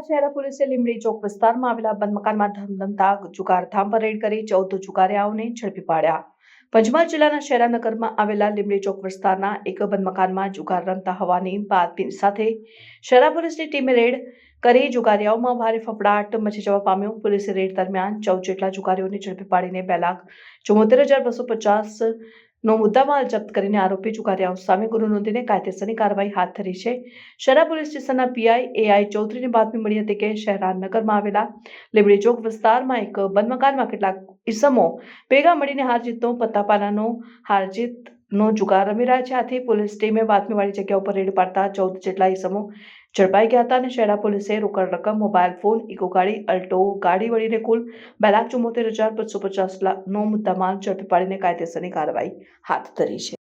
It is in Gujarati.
શહેરા પોલીસે લીમડી ચોક વિસ્તારમાં આવેલા બંધ મકાનમાં ધમધમતા જુગારધામ પર રેડ કરી ચૌદ જુગારિયાઓને ઝડપી પાડ્યા. પંચમહાલ જિલ્લાના શહેરાનગરમાં આવેલા લીમડી ચોક વિસ્તારના એક બંધ મકાનમાં જુગાર રમતા હોવાની બાતમી સાથે શહેરા પોલીસની ટીમે રેડ કરી જુગારિયાઓમાં ભારે ફફડાટ મચી જવા પામ્યો. પોલીસે રેડ દરમિયાન ચૌદ જેટલા જુગારીઓને ઝડપી પાડીને બે લાખ ચુમ્મોતેર હજાર બસો પચાસ નો મુદ્દામાલ જપ્ત કરીને આરોપી જુગારિયાઓ સામે ગુનો નોંધીને કાયદેસરની કાર્યવાહી હાથ ધરી છે. શહેરા પોલીસ સ્ટેશનના પીઆઈ એઆઈ ચૌધરીને બાતમી મળી હતી કે શહેરાનગરમાં આવેલા લીમડી ચોક વિસ્તારમાં એક બંધ મકાનમાં કેટલાક ઈસમો ભેગા મળીને હાર જીતનો પત્તાપાનાનો જીતનો જુગાર રમી રહ્યા છે. આથી પોલીસ ટીમે બાતમીવાળી જગ્યા ઉપર રેડ પાડતા ચૌદ જેટલા ઇસમો ઝડપાઈ ગયા હતા અને શહેરા પોલીસે રોકડ રકમ, મોબાઈલ ફોન, ઇકો ગાડી, અલ્ટો ગાડી વળીને કુલ બે લાખ ચુમ્મોતેર હજાર બસો પચાસ નો મુદ્દામાલ ઝડપી પાડીને કાયદેસરની કાર્યવાહી હાથ ધરી છે.